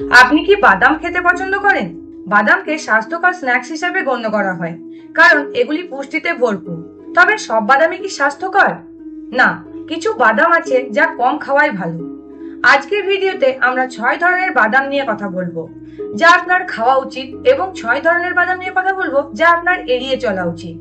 আপনি কি বাদাম খেতে পছন্দ করেন? বাদামকে স্বাস্থ্যকর স্ন্যাক্স হিসেবে গণ্য করা হয়, কারণ এগুলি পুষ্টিতে ভরপুর। তবে সব বাদামই কি স্বাস্থ্যকর? না, কিছু বাদাম আছে যা কম খাওয়াই ভালো। আজকের ভিডিওতে আমরা ছয় ধরনের বাদাম নিয়ে কথা বলব, যা আপনার খাওয়া উচিত এবং ছয় ধরনের বাদাম নিয়ে কথা বলব যা আপনার এড়িয়ে চলা উচিত।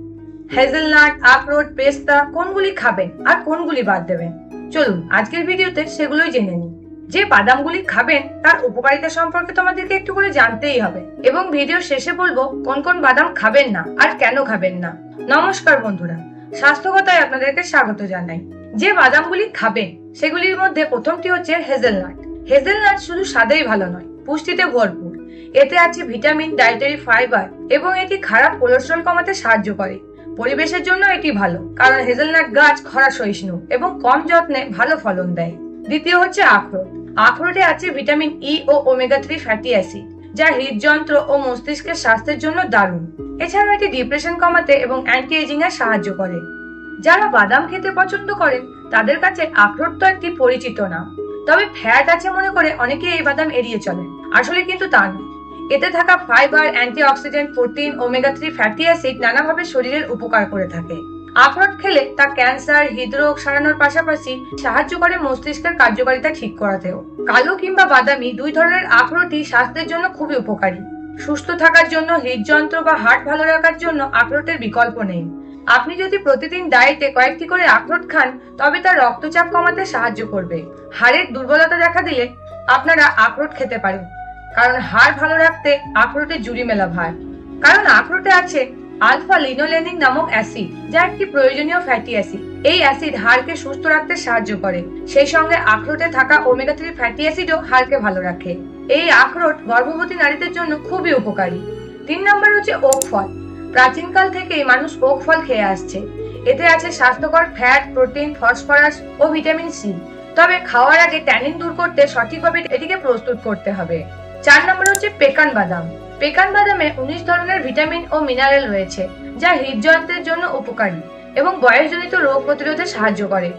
হেজেলনাট, আখরোট, পেস্তা কোনগুলি খাবেন আর কোনগুলি বাদ দেবেন? চলুন, আজকের ভিডিওতে সেগুলোই জেনে নিই। যে বাদামগুলি খাবেন, তার উপকারিতা সম্পর্কে তোমাদেরকে একটু করে জানতেই হবে। এবং ভিডিও শেষে বলব, কোন কোন বাদাম খাবেন না আর কেন খাবেন না। নমস্কার বন্ধুরা, স্বাস্থ্যকতায় আপনাদেরকে স্বাগত জানাই। যে বাদামগুলি খাবেন, সেগুলির মধ্যে প্রথমটি হচ্ছে হেজেলনাট হেজেলনাট শুধু স্বাদেই ভালো নয়, পুষ্টিতে ভরপুর। এতে আছে ভিটামিন ডায়েটারি ফাইবার এবং এটি খারাপ কোলেস্ট্রল কমাতে সাহায্য করে। পরিবেশের জন্য এটি ভালো, কারণ হেজেলনাট গাছ খরা সহিষ্ণু এবং কম যত্নে ভালো ফলন দেয়। দ্বিতীয় হচ্ছে আখরোট। আখরোটে আছে ভিটামিন ই ও ওমেগা থ্রি ফ্যাটি অ্যাসিড যা হৃদযন্ত্র ও মস্তিষ্কের স্বাস্থ্যের জন্য দারুণ। এছাড়াও এটি ডিপ্রেশন কমাতে এবং অ্যান্টি এজিং এ সাহায্য করে। যারা বাদাম খেতে পছন্দ করেন, তাদের কাছে আখরোট তো একটি পরিচিত নাম। তবে ফ্যাট আছে মনে করে অনেকে এই বাদাম এড়িয়ে চলেন। আসলে কিন্তু তা নয়। এতে থাকা fibre antioxidant protein omega three fatty acid নানাভাবে শরীরের উপকার করে থাকে। আখরোট খেলে তা ক্যান্সার, হৃদরোগ সারানোর পাশাপাশি সাহায্য করে মস্তিষ্কের কার্যকারিতা ঠিক করাতেও। কালো কিংবা বাদামি দুই ধরনের আখরোটই স্বাস্থ্যের জন্য খুবই উপকারী। সুস্থ থাকার জন্য হৃদযন্ত্র বা হার্ট ভালো রাখার জন্য আখরোটের বিকল্প নেই। আপনি যদি প্রতিদিন ডায়েটে কয়েকটি করে আখরোট খান, তবে তা রক্তচাপ কমাতে সাহায্য করবে। হাড়ের দুর্বলতা দেখা দিলে আপনারা আখরোট খেতে পারেন। কারণ হাড় ভালো রাখতে আখরোটে জুড়ি মেলা ভার। কারণ আখরোটে আছে আলফা লিনোলেনিন নামক অ্যাসিড যা একটি প্রয়োজনীয় ফ্যাটি অ্যাসিড এই অ্যাসিড হাড়কে সুস্থ রাখতে সাহায্য করে। সেই সঙ্গে আখরোটে থাকা ওমেগা থ্রি ফ্যাটি অ্যাসিডও হাড়কে ভালো রাখে। এই আখরোট গর্ভবতী নারীদের জন্য খুবই উপকারী। তিন নম্বর হচ্ছে ওক ফল। প্রাচীনকাল থেকেই মানুষ ওক ফল খেয়ে আসছে। এতে আছে স্বাস্থ্যকর ফ্যাট প্রোটিন ফসফরাস ও ভিটামিন সি তবে খাওয়ার আগে ট্যানিন দূর করতে সঠিকভাবে এটিকে প্রস্তুত করতে হবে। চার নম্বর হচ্ছে পেকান বাদাম। পেকান বাদামে উনিশ ধরনের ভিটামিন ও মিনারেল রয়েছে, যা হৃদযন্ত্রের জন্য উপকারী এবং বয়সজনিত রোগ প্রতিরোধে সাহায্য করে।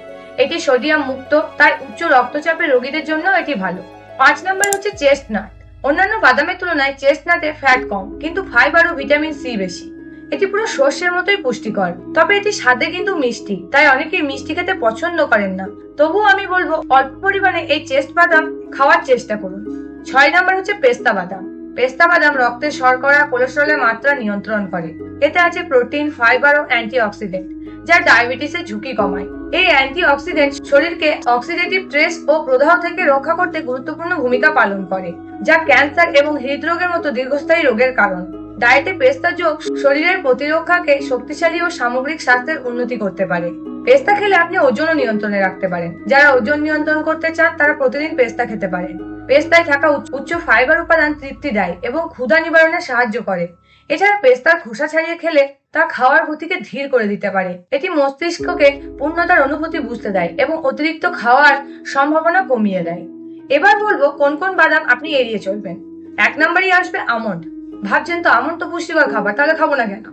এটি সোডিয়াম মুক্ত, তাই উচ্চ রক্তচাপের রোগীদের জন্য এটি ভালো। পাঁচ নম্বর হচ্ছে চেস্টনাট। অন্যান্য বাদামের তুলনায় চেস্টনাটে ফ্যাট কম, কিন্তু ফাইবার ও ভিটামিন সি বেশি। এটি পুরো শস্যের মতোই পুষ্টিকর, তবে এটি স্বাদে কিন্তু মিষ্টি, তাই অনেকেই মিষ্টি খেতে পছন্দ করেন না। তবুও আমি বলব, অল্প পরিমাণে এই চেস্ট বাদাম খাওয়ার চেষ্টা করুন। ছয় নম্বর হচ্ছে পেস্তা বাদাম। পেস্তা বাদাম রক্তে শর্করা কোলেস্ট্রলের মাত্রা নিয়ন্ত্রণ করে। এতে আছে প্রোটিন, ফাইবার ও অ্যান্টিঅক্সিডেন্ট, যা ডায়াবেটিসের ঝুঁকি কমায়। এই অ্যান্টিঅক্সিডেন্ট শরীরকে অক্সিডেটিভ স্ট্রেস ও প্রদাহ থেকে রক্ষা করতে গুরুত্বপূর্ণ ভূমিকা পালন করে, যা ক্যান্সার এবং হৃদরোগের মতো দীর্ঘস্থায়ী রোগের কারণ। ডায়েটে পেস্তা যোগ শরীরের প্রতিরক্ষাকে শক্তিশালী ও সামগ্রিক স্বাস্থ্যের উন্নতি করতে পারে। পেস্তা খেলে আপনি ওজনও নিয়ন্ত্রণে রাখতে পারেন। যারা ওজন নিয়ন্ত্রণ করতে চান, তারা প্রতিদিন পেস্তা খেতে পারেন। পেস্তায় থাকা উচ্চ- ফাইবার উপাদান তৃপ্তি দেয় এবং ক্ষুধা নিবারণে সাহায্য করে। এছাড়া পেস্তার খোসা ছাড়িয়ে খেলে তা খাওয়ার গতিকে ধীর করে দিতে পারে। এটি মস্তিষ্ককে পূর্ণতার অনুভূতি বুঝতে দেয় এবং অতিরিক্ত খাওয়ার সম্ভাবনা কমিয়ে দেয়। এবার বলব কোন কোন বাদাম আপনি এড়িয়ে চলবেন। এক নম্বরই আসবে আমন্ড। ভাবছেন তো আমন্ড তো পুষ্টিকর খাবার, তাহলে খাব না কেন?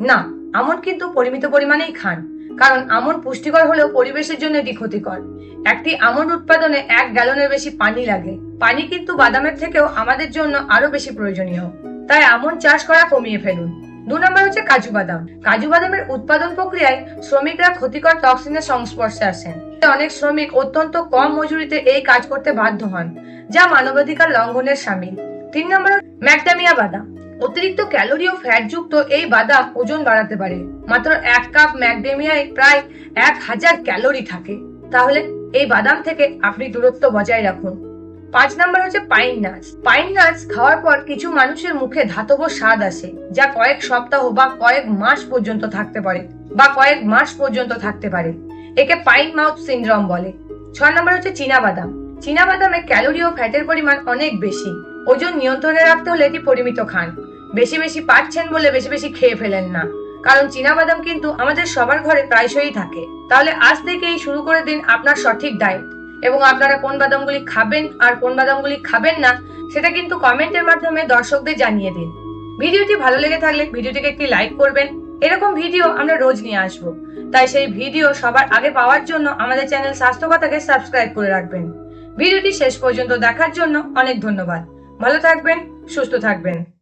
না, আমন্ড কিন্তু পরিমিত পরিমাণেই খান, কারণ আমন্ড পুষ্টিকর হলেও পরিবেশের জন্য এটি ক্ষতিকর। একটি আমন্ড উৎপাদনে এক গ্যালনের বেশি পানি লাগে। পানি কিন্তু বাদামের থেকেও আমাদের জন্য আরও বেশি প্রয়োজনীয়। তাই আমন্ড চাষ করা কমিয়ে ফেলুন। দু নম্বর হচ্ছে কাজু বাদাম। কাজু বাদামের উৎপাদন প্রক্রিয়ায় শ্রমিকরা ক্ষতিকর টক্সিনের সংস্পর্শে আসেন। অনেক শ্রমিক অত্যন্ত কম মজুরিতে এই কাজ করতে বাধ্য হন, যা মানবাধিকার লঙ্ঘনের সামিল। তিন নম্বর ম্যাকডামিয়া বাদাম। অতিরিক্ত ক্যালোরি ও ফ্যাট যুক্ত এই বাদাম ওজন বাড়াতে পারে। মাত্র এক কাপ ম্যাকডেমিয়ায় প্রায় এক হাজার ক্যালোরি থাকে। তাহলে এই বাদাম থেকে আপনি দূরত্ব বজায় রাখুন। পাঁচ নাম্বার হচ্ছে পাইন নাচ পাইন নাচ খাওয়ার পর কিছু মানুষের মুখে ধাতব স্বাদ আসে, যা কয়েক সপ্তাহ বা কয়েক মাস পর্যন্ত থাকতে পারে, বা কয়েক মাস পর্যন্ত থাকতে পারে। একে পাইন মাউথ সিন্ড্রোম বলে। ছয় নম্বর হচ্ছে চীনা বাদাম চীনা বাদামে ক্যালোরি ও ফ্যাটের পরিমাণ অনেক বেশি। ওজন নিয়ন্ত্রণে রাখতে হলে এটি পরিমিত খান। বেশি বেশি পাচ্ছেন বলে বেশি বেশি খেয়ে ফেলেন না। কারণ চীনা বাদাম কিন্তু আমাদের সবার ঘরে প্রায়শই থাকে। তাহলে আজ থেকেই শুরু করে দিন আপনার সঠিক ডায়েট এবং আপনারা কোন বাদামগুলি খাবেন আর কোন বাদামগুলি খাবেন না, সেটা কিন্তু কমেন্টের মাধ্যমে দর্শকদের জানিয়ে দিন। ভিডিওটি ভালো লেগে থাকলে ভিডিওটিকে একটি লাইক করবেন। এরকম ভিডিও আমরা রোজ নিয়ে আসব। তাই সেই ভিডিও সবার আগে পাওয়ার জন্য আমাদের চ্যানেল স্বাস্থ্যকথাকে সাবস্ক্রাইব করে রাখবেন। ভিডিওটি শেষ পর্যন্ত দেখার জন্য অনেক ধন্যবাদ। ভালো থাকবেন, সুস্থ থাকবেন।